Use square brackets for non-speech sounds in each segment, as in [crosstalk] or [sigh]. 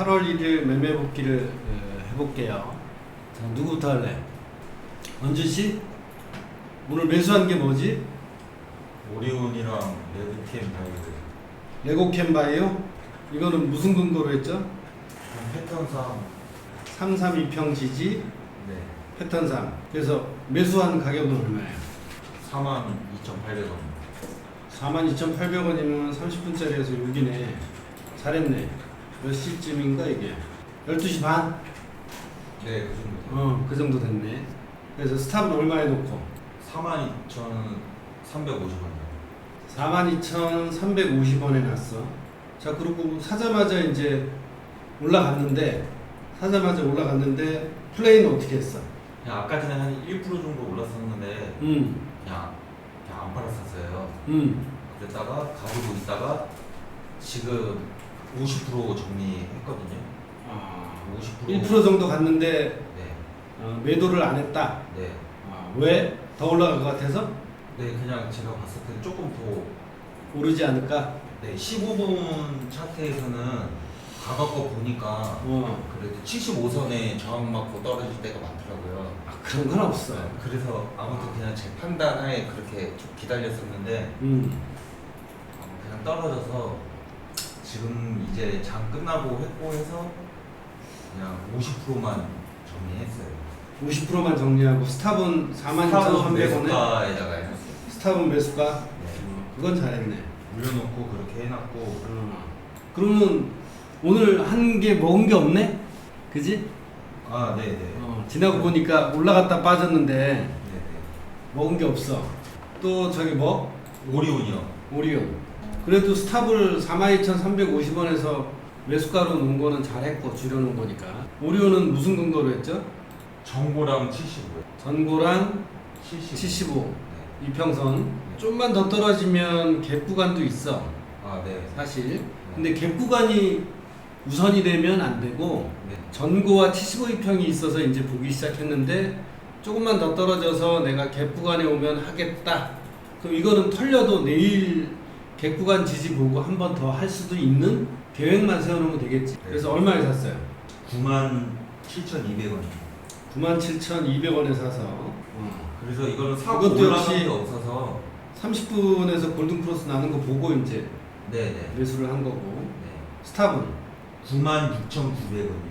8월 1일 매매 복귀를 어, 해볼게요. 자, 누구부터 할래? 원준 씨? 오늘 매수한 게 뭐지? 오리온이랑 레드팀 바이오 레고캠 바이오? 이거는 무슨 근거로 했죠? 패턴상 332평 지지 네 패턴상. 그래서 매수한 가격은 얼마예요? 42,800원 42,800원이면 30분짜리에서 6이네. 잘했네. 몇 시쯤인가 이게? 12시 반? 네 그 정도 어, 그 정도 됐네. 그래서 스탑은 얼마에 놓고? 42,350원 42,350원에 났어. 자, 그리고 사자마자 이제 올라갔는데, 사자마자 올라갔는데, 플레이는 어떻게 했어? 그냥 아까 전에 한 1% 정도 올랐었는데 음, 그냥 그냥 안 팔았었어요 음. 그랬다가 가지고 있다가 지금 50% 정리했거든요 아, 50% 1% 정도 갔는데, 네, 어, 매도를 안 했다. 네. 아, 왜? 더 올라갈 것 같아서? 네, 그냥 제가 봤을 때 조금 더 오르지 않을까? 네, 15분 차트에서는 가갖고 보니까 어, 그래도 75선에 저항 맞고 떨어질 때가 많더라고요. 아, 그런 건 없어. 그래서 아무튼 그냥 제 판단하에 그렇게 좀 기다렸었는데 음, 어, 그냥 떨어져서 지금 이제 장 끝나고 했고 해서 그냥 50%만 정리했어요. 50%만 정리하고 스탑은 42,300원에 매수가에다가 해놨어요. 스탑은 매수가? 네. 어, 그건 잘했네. 올려놓고 그렇게 해놨고 어. 그러면 오늘 한 게 먹은 게 없네? 그지? 아 네네 어, 지나고 보니까 올라갔다 빠졌는데 네네 먹은 게 없어. 또 저기 뭐? 오리온이요. 오리온. 그래도 스탑을 42,350원에서 매수가로 놓은 거는 잘했고 줄여놓은 거니까. 오리온은 무슨 근거로 했죠? 정보랑 75요. 전고랑 75. 75 네. 이평선. 좀만 더 떨어지면 갭 구간도 있어. 아 네. 사실. 근데 갭 구간이 우선이 되면 안 되고 네. 전고와 75평이 있어서 이제 보기 시작했는데 조금만 더 떨어져서 내가 갭 구간에 오면 하겠다. 그럼 이거는 털려도 내일 갭 구간 지지 보고 한 번 더 할 수도 있는 계획만 세워놓으면 되겠지. 그래서 얼마에 샀어요? 97,200원. 97,200원에 사서 어. 그래서 이거는 사고 올라간 게 없어서 30분에서 골든 크로스 나는 거 보고 이제 네네. 매수를 한 거고 네. 스탑은 96,900원.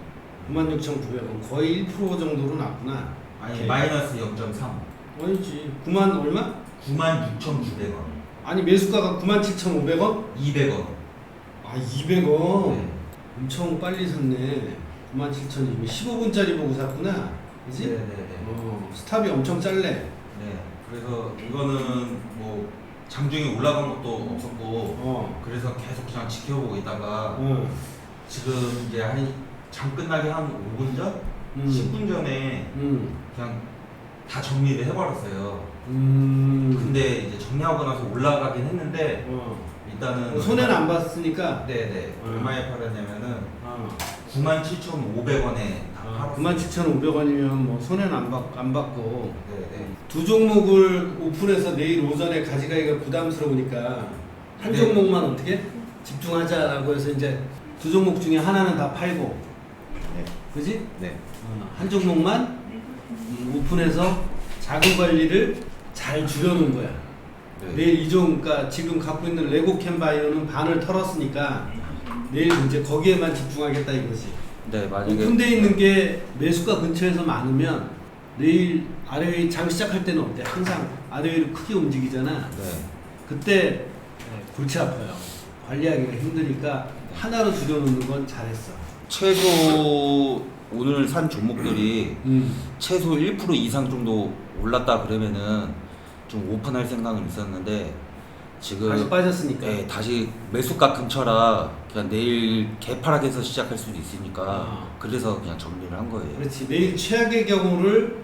96,900원 거의 1% 정도로 났구나. 아니 오케이. 마이너스 0.3. 아니지 9만 얼마? 96,900원. 아니 매수가가 97,500원? 200원. 아 200원 네. 엄청 빨리 샀네 97,000원 15분짜리 보고 샀구나 그지? 네 네 네. 어, 스탑이 엄청 짧네 네. 그래서 이거는 뭐 장중에 올라간 것도 없었고 어. 그래서 계속 그냥 지켜보고 있다가 어. 지금 이제 한 장 끝나기 한 5분 전? 음. 10분 전에 음. 그냥 다 정리를 해버렸어요. 음. 근데 이제 정리하고 나서 올라가긴 했는데 어. 일단은 손해는 안 봤으니까 네네 음. 얼마에 팔았냐면은 어. 97,500원에 다 아, 팔았어요. 97,500원이면 뭐 손해는 안, 받, 안 받고 네네. 두 종목을 오픈해서 내일 오전에 가져가기가 부담스러우니까 한 네. 종목만 어떻게 집중하자라고 해서 이제 두 종목 중에 하나는 다 팔고 네. 그지? 네. 어, 한 종목만 음, 오픈해서 자금 관리를 잘 줄여놓은 거야. 네. 내일 이종 그러니까 지금 갖고 있는 레고 캠바이오는 반을 털었으니까 내일 이제 거기에만 집중하겠다 이거지. 네 오픈돼 있는 게 매수가 근처에서 많으면 내일 아래위 장 시작할 때는 어때? 항상 아래위로 크게 움직이잖아. 네. 그때 네, 골치 아파요. 관리하기가 힘드니까 하나로 줄여놓는 건 잘했어. 최소 오늘 산 종목들이 음. 최소 1% 이상 정도 올랐다 그러면은 좀 오픈할 생각은 있었는데 지금 다시 빠졌으니까. 예, 다시 매수가 근처라 그냥 내일 개파락에서 시작할 수도 있으니까 아. 그래서 그냥 정리를 한 거예요. 그렇지. 내일 최악의 경우를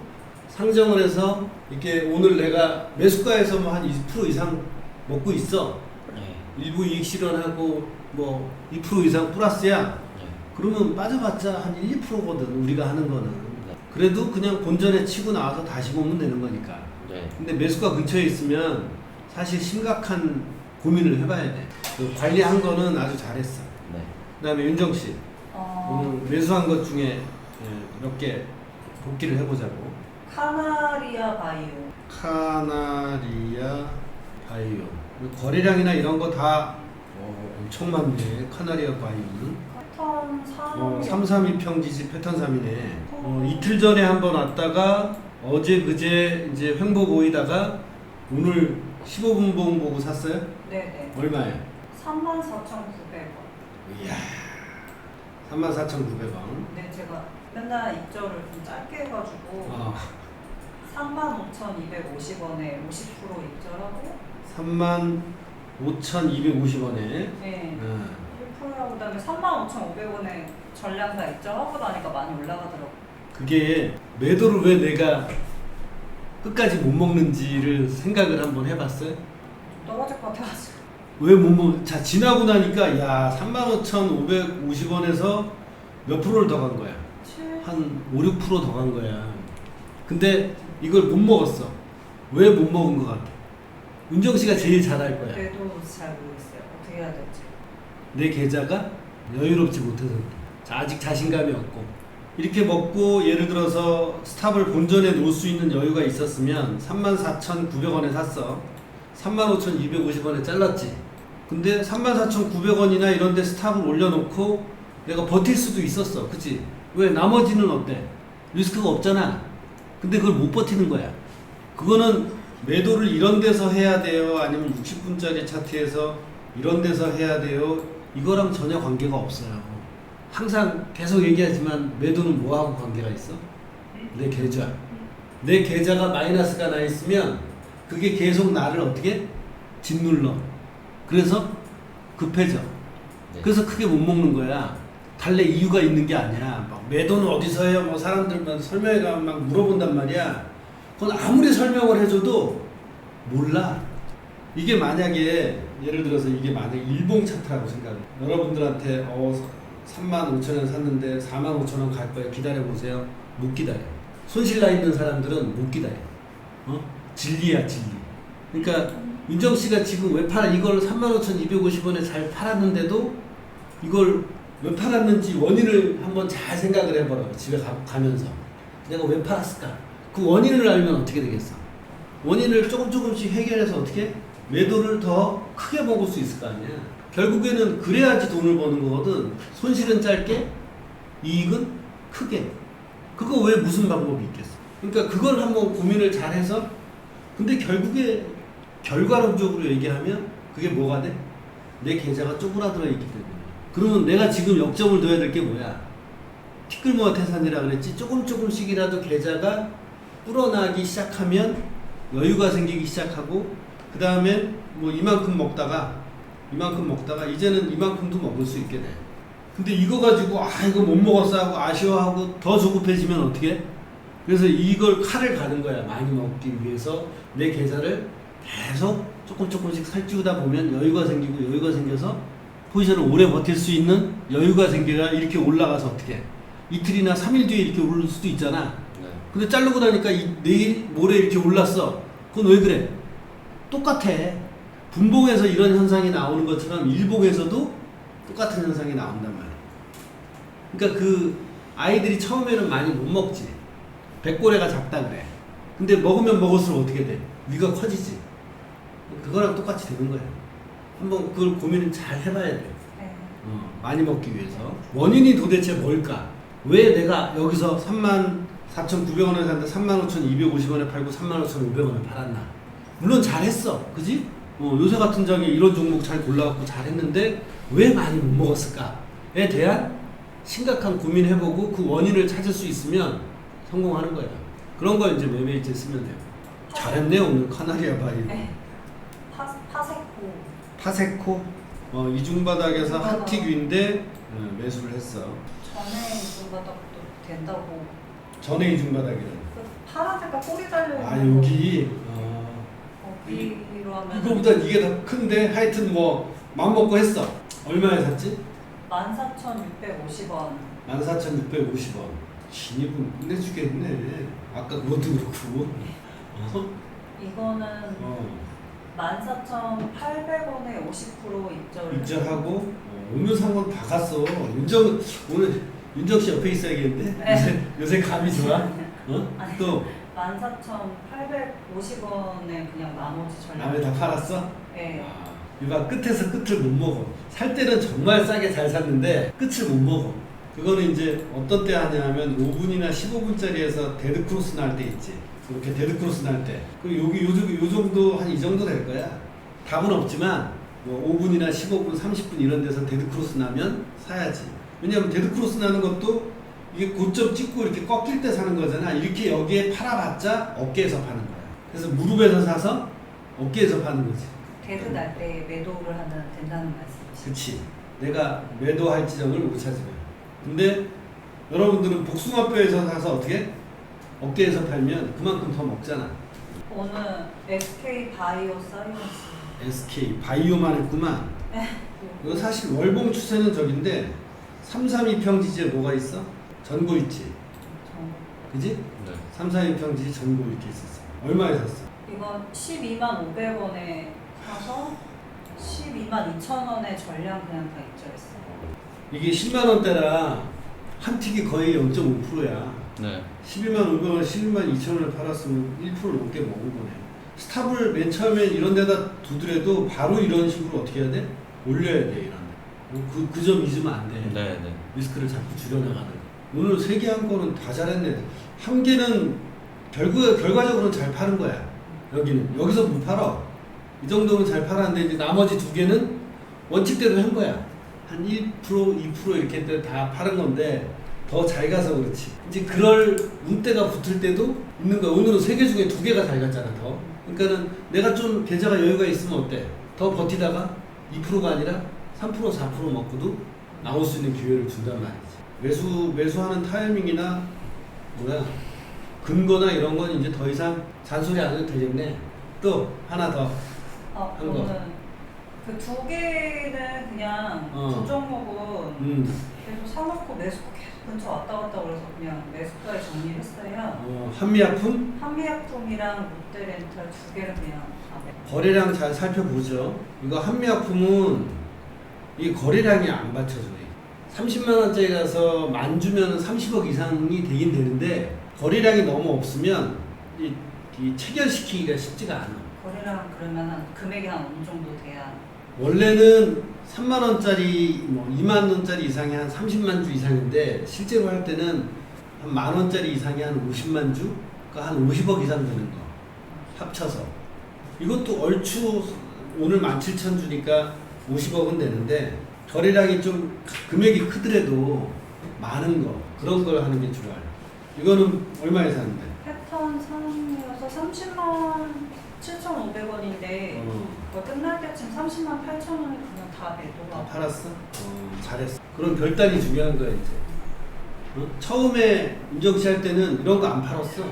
상정을 해서 이렇게 오늘 내가 매수가에서 뭐 한 20% 이상 먹고 있어. 예, 일부 이익 실현하고 뭐 2% 이상 플러스야. 예. 그러면 빠져봤자 한 1, 2%거든 우리가 하는 거는. 네. 그래도 그냥 본전에 치고 나와서 다시 보면 되는 거니까. 네. 근데 매수가 근처에 있으면 사실 심각한 고민을 해봐야 돼. 그 관리한 거는 아주 잘했어. 네. 그 다음에 윤정 씨 어, 오늘 매수한 것 중에 예, 몇개 복기를 해보자고. 카나리아 바이오. 카나리아 바이오. 거래량이나 이런 거다 어, 엄청 많네. 카나리아 바이오는. 패턴 3. 어, 332평 지지 패턴 3이네. 어, 이틀 전에 한 번 왔다가 어제 그제 이제 횡보 보이다가 오늘 15분 봉 보고 샀어요? 네네. 얼마에? 34,900원. 이야. 34,900원. 네, 제가 맨날 입절을 좀 짧게 해가지고 아, 35,250원에 50% 입절하고 35,250원에. 네. 어. 1%하고 그다음에 35,500원에 전량다 입절하고 나니까 많이 올라가더라고요. 그게 매도를 왜 내가 끝까지 못 먹는지를 생각을 한번 해봤어요? 떨어질 것 같아가지고. 왜 못 먹? 자 지나고 나니까 야 35,550원에서 몇 프로를 더 간 거야? 7. 한 5, 6%더 간 거야. 근데 이걸 못 먹었어. 왜 못 먹은 것 같아? 윤정 씨가 제일 잘할 거야. 그래도 잘 모르겠어요. 어떻게 해야 될지. 내 계좌가 여유롭지 못해서 아직 자신감이 없고. 이렇게 먹고 예를 들어서 스탑을 본전에 놓을 수 있는 여유가 있었으면 34,900원에 샀어. 35,250원에 잘랐지. 근데 34,900원이나 이런 데 스탑을 올려놓고 내가 버틸 수도 있었어. 그치? 왜? 나머지는 어때? 리스크가 없잖아. 근데 그걸 못 버티는 거야. 그거는 매도를 이런 데서 해야 돼요? 아니면 60분짜리 차트에서 이런 데서 해야 돼요 이거랑 전혀 관계가 없어요 항상 계속 얘기하지만 매도는 뭐하고 관계가 있어? 내 계좌 내 계좌가 마이너스가 나 있으면 그게 계속 나를 어떻게? 짓눌러 그래서 급해져 네. 그래서 크게 못 먹는 거야. 달래 이유가 있는 게 아니야. 막 매도는 어디서 해요? 뭐 사람들만 설명해 가면 막 물어본단 말이야. 그건 아무리 설명을 해줘도 몰라. 이게 만약에 예를 들어서 이게 만약 일봉 차트라고 생각해. 여러분들한테 어 3만 5천 원 샀는데 4만 5천 원 갈 거예요. 기다려 보세요. 못 기다려. 손실 나 있는 사람들은 못 기다려. 어? 진리야 진리. 그러니까 윤정 씨가 지금 왜 팔아 이걸 35,250원에 잘 팔았는데도 이걸 왜 팔았는지 원인을 한번 잘 생각을 해보라고 집에 가, 가면서 내가 왜 팔았을까 그 원인을 알면 어떻게 되겠어 원인을 조금 조금씩 해결해서 어떻게 매도를 더 크게 먹을 수 있을 거 아니야 결국에는 그래야지 돈을 버는 거거든 손실은 짧게 이익은 크게 그거 왜 무슨 방법이 있겠어 그러니까 그걸 한번 고민을 잘 해서 근데 결국에 결과론적으로 얘기하면 그게 뭐가 돼? 내 계좌가 쪼그라들어 있기 때문에. 그러면 내가 지금 역점을 둬야 될 게 뭐야? 티끌모아 태산이라 그랬지. 조금 조금씩이라도 계좌가 불어나기 시작하면 여유가 생기기 시작하고 그 다음에 뭐 이만큼 먹다가 이만큼 먹다가 이제는 이만큼도 먹을 수 있게 돼. 근데 이거 가지고 아 이거 못 먹었어 하고 아쉬워하고 더 조급해지면 어떻게? 그래서 이걸 칼을 가는 거야. 많이 먹기 위해서 내 계좌를 계속 조금 조금씩 살찌우다 보면 여유가 생기고 여유가 생겨서 포지션을 오래 버틸 수 있는 여유가 생겨야 이렇게 올라가서 어떻게 이틀이나 3일 뒤에 이렇게 오를 수도 있잖아. 네. 근데 자르고 나니까 이, 내일 모레 이렇게 올랐어. 그건 왜 그래? 똑같아. 분봉에서 이런 현상이 나오는 것처럼 일봉에서도 똑같은 현상이 나온단 말이야. 그러니까 그 아이들이 처음에는 많이 못 먹지. 백고래가 작다 그래. 근데 먹으면 먹을수록 어떻게 돼? 위가 커지지. 그거랑 똑같이 되는 거야. 한번 그걸 고민을 잘 해봐야 돼. 네. 어, 많이 먹기 위해서 원인이 도대체 뭘까? 왜 내가 여기서 3만 4,900원에 샀는데 3만 5,250원에 팔고 3만 5,500원에 팔았나? 물론 잘했어, 그지? 어, 요새 같은 장에 이런 종목 잘 골라갖고 잘했는데 왜 많이 못 먹었을까에 대한 심각한 고민해보고 그 원인을 찾을 수 있으면 성공하는 거야. 그런 거 이제 매매일지 쓰면 돼요. 잘했네 오늘 카나리아 바이오. 네. 파, 파세코. 파세코 어, 이중 바닥에서 이중바닥. 한틱 위인데 어, 매수를 했어. 전에 이중 바닥도 된다고. 전에 이중 바닥이래. 그 파란 색깔 꼬리 달려 있는 아 여기 어, 거기로 하면 이거보다 이게 더 큰데 하여튼 뭐 마음 먹고 했어. 얼마에 샀지? 14,650원. 14,650원. 신입은 끝내주겠네. 아까 그것도 그렇고. 어? 이거는 어. 14,800원에 50% 입절. 입절하고 어, 오늘 상권 다 갔어. 윤정 오늘 윤정 씨 옆에 있어야겠는데 네. 요새 [laughs] 요새 감이 좋아. 어? [laughs] 또 14,850원에 그냥 나머지 전략. 남의 다 팔았어? 네. 아, 이봐 끝에서 끝을 못 먹어. 살 때는 정말 싸게 잘 샀는데 끝을 못 먹어. 그거는 이제 어떤 때 하냐면 5분이나 15분짜리에서 데드 크로스 날 때 있지. 이렇게 데드 크로스 날 때. 그 여기 요, 정- 요 정도 한 이 정도 될 거야. 답은 없지만 뭐 5분이나 15분, 30분 이런 데서 데드 크로스 나면 사야지. 왜냐면 데드 크로스 나는 것도 이게 고점 찍고 이렇게 꺾일 때 사는 거잖아. 이렇게 여기에 팔아봤자 어깨에서 파는 거야. 그래서 무릎에서 사서 어깨에서 파는 거지. 데드 날때 매도를 하면 된다는 말씀이시죠? 그치. 내가 매도할 지점을 못 찾으면. 근데 여러분들은 복숭아뼈에서 사서 어떻게? 어깨에서 팔면 그만큼 더 먹잖아. 오늘 SK 바이오 사이언스. SK 바이오만 했구만. [laughs] 이거 사실 월봉 추세는 저긴데 332평 지지에 뭐가 있어? 전고 있지. 그지? 네. 332평 지지 전고 이렇게 있었어. 얼마에 샀어? 이건 12만 500원에 사서 12만 2천 원에 전량 그냥 다 입절했어요. 이게 10만 원대라 한 틱이 거의 0.5%야. 네. 12만 500원, 12만 2천 원을 팔았으면 1% 넘게 먹은 거네. 스탑을 맨 처음에 이런 데다 두더라도 바로 이런 식으로 어떻게 해야 돼? 올려야 돼, 이런 데. 그, 그 점 잊으면 안 돼. 네, 네. 리스크를 자꾸 줄여나가는 거. 오늘 세 개 한 거는 다 잘했네. 한 개는 결과, 결과적으로는 잘 파는 거야. 여기는. 여기서 못 팔아. 이 정도면 잘 팔았는데 이제 나머지 두 개는 원칙대로 한 거야. 한 1%, 2% 이렇게 다 파는 건데 더 잘 가서 그렇지. 이제 그럴 운대가 붙을 때도 있는 거야. 오늘은 세 개 중에 두 개가 잘 갔잖아, 더. 그러니까는 내가 좀 계좌가 여유가 있으면 어때? 더 버티다가 2%가 아니라 3%, 4% 먹고도 나올 수 있는 기회를 준단 말이지. 매수, 매수하는 타이밍이나 뭐야, 근거나 이런 건 이제 더 이상 잔소리 안 해도 되겠네. 또 하나 더. 아, 한 거. 저는 그 두 개는 그냥 어. 두 종목은 음, 계속 사놓고 매수 계속 근처 왔다 갔다 그래서 그냥 매수가에 정리했어요. 어, 한미약품 한미약품이랑 롯데렌탈 두 개를 그냥 다 매- 거래량 잘 살펴보죠. 이거 한미약품은 이 거래량이 안 받쳐줘요. 30만 원짜리 가서 만 주면 30억 이상이 되긴 되는데 거래량이 너무 없으면 이, 이 체결시키기가 쉽지가 않아. 거래량 그러면 한 금액이 한 어느 정도 돼야 원래는 3만 원짜리, 뭐 2만 원짜리 이상이 한 30만 주 이상인데 실제로 할 때는 한 만 원짜리 이상이 한 50만 주, 그러니까 한 50억 이상 되는 거 합쳐서 이것도 얼추 오늘 17,000 주니까 50억은 되는데 거래량이 좀 금액이 크더라도 많은 거 그런 걸 하는 게 좋아요. 이거는 얼마에 사는데? 패턴 3이어서 30만 7,500원인데 어, 끝날 때쯤 30만 8천원에 그냥 다 다 매도가 팔았어? 어, 잘했어. 그럼 결단이 중요한 거야 이제. 어? 처음에 인정시 할 때는 이런 거 안 팔았어.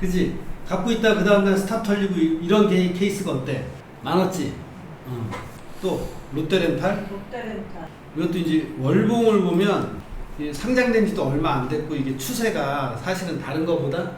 그지? 갖고 있다 그 다음날 스탑 털리고 이- 이런 게 케이스가 어때? 많았지? 어. 또 롯데렌탈? 롯데렌탈 이것도 이제 월봉을 보면 이게 상장된 지도 얼마 안 됐고 이게 추세가 사실은 다른 거보다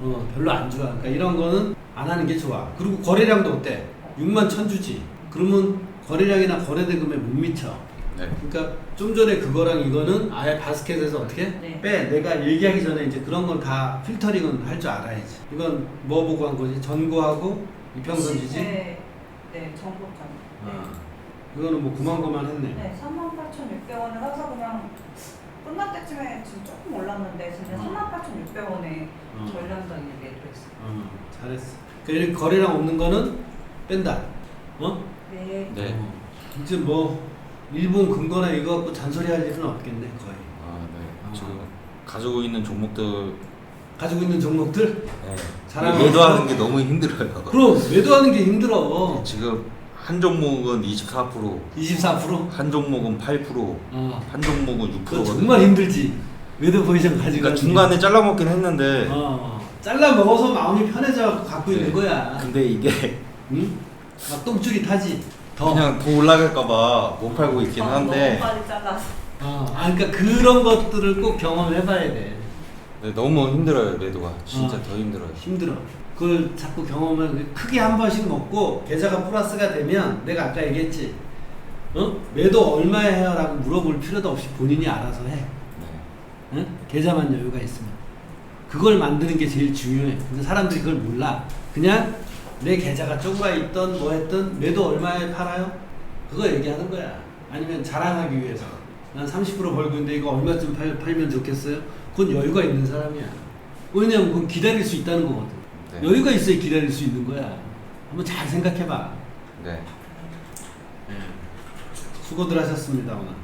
어, 별로 안 좋아. 그러니까 이런 거는 안 하는 게 좋아. 그리고 거래량도 어때? 6만 천 주지. 그러면 거래량이나 거래대금에 못 미쳐. 네. 그러니까 좀 전에 그거랑 이거는 아예 바스켓에서 어떻게 네. 빼. 내가 얘기하기 전에 이제 그런 건 다 필터링은 할 줄 알아야지. 이건 뭐 보고 한 거지? 전고하고 이평선 지지. 네, 네 정보점 네. 아, 이거는 뭐 고만고만했네. 네, 38,600원을 사서 그냥 끝날 때쯤에 지금 조금 올랐는데 진짜 어. 38,600원에 어. 전량당에 매도했어요. 어, 잘했어. 그러니까 이렇게 거래량 없는 거는 뺀다. 어? 네. 네. 어. 이제 뭐 일본 근거나 이거 갖고 잔소리 할 일은 없겠네 거의. 아, 네. 아. 지금 가지고 있는 종목들 가지고 있는 종목들 네. 잘하고 매도하는? 게 너무 힘들어요. 그럼 매도하는 게 힘들어. 지금 한 종목은 24%, 24%? 한 종목은 8%, 어. 한 종목은 6%. 그거 정말 힘들지. 매도 포지션 가지고. 그러니까. 중간에 잘라먹긴 했는데 어. 잘라 먹어서 마음이 편해져 갖고 있는 네. 거야. 근데 이게 응? 막 똥줄이 타지. 더. 그냥 더 올라갈까봐 못 팔고 있긴 어, 한데 너무 빨리 잘라서 어. 아 그러니까 그런 것들을 꼭 경험해봐야 돼. 네, 너무 힘들어요 매도가 진짜 어. 더 힘들어요. 힘들어. 그걸 자꾸 경험을 크게 한 번씩 먹고 계좌가 플러스가 되면 내가 아까 얘기했지. 어? 매도 얼마에 해요 라고 물어볼 필요도 없이 본인이 알아서 해. 네. 응? 계좌만 여유가 있으면. 그걸 만드는 게 제일 중요해. 근데 사람들이 그걸 몰라. 그냥 내 계좌가 쪼그라 있던 뭐 했던 매도 얼마에 팔아요? 그거 얘기하는 거야. 아니면 자랑하기 위해서. 난 30% 벌고 있는데 이거 얼마쯤 팔, 팔면 좋겠어요? 그건 여유가 있는 사람이야. 왜냐면 그건 기다릴 수 있다는 거거든. 네. 여유가 있어야 기다릴 수 있는 거야. 한번 잘 생각해봐. 네. 수고들 하셨습니다, 오늘.